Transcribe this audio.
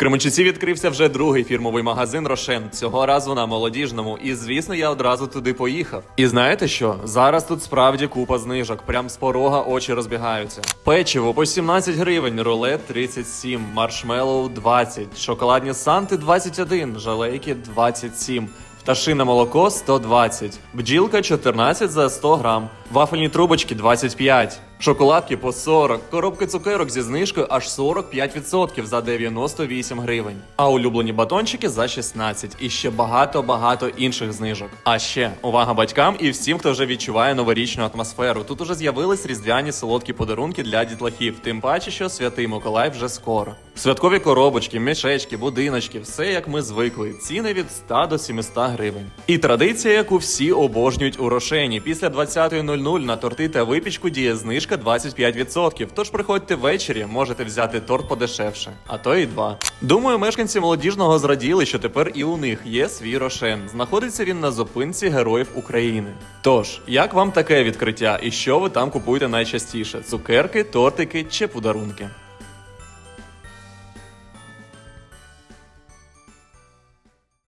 Кременчуці відкрився вже другий фірмовий магазин Рошен. Цього разу на молодіжному. І звісно, я одразу туди поїхав. І знаєте що? Зараз тут справді купа знижок. Прям з порога очі розбігаються. Печиво по 17 гривень, рулет 37, маршмеллоу 20, шоколадні санти 21, жалейки 27. Пташине молоко 120, бджілка 14 за 100 грам, вафельні трубочки 25, шоколадки по 40, коробки цукерок зі знижкою аж 45% за 98 гривень, а улюблені батончики за 16 і ще багато-багато інших знижок. А ще увага батькам і всім, хто вже відчуває новорічну атмосферу. Тут уже з'явились різдвяні солодкі подарунки для дітлахів, тим паче, що святий Миколай вже скоро. Святкові коробочки, мішечки, будиночки, все як ми звикли. Ціни від 100 до 700 гривень. І традиція, яку всі обожнюють у Рошені. Після 20.00 на торти та випічку діє знижка 25%. Тож приходьте ввечері, можете взяти торт подешевше, а то і два. Думаю, мешканці молодіжного зраділи, що тепер і у них є свій Рошен. Знаходиться він на зупинці Героїв України. Тож, як вам таке відкриття і що ви там купуєте найчастіше? Цукерки, тортики чи подарунки?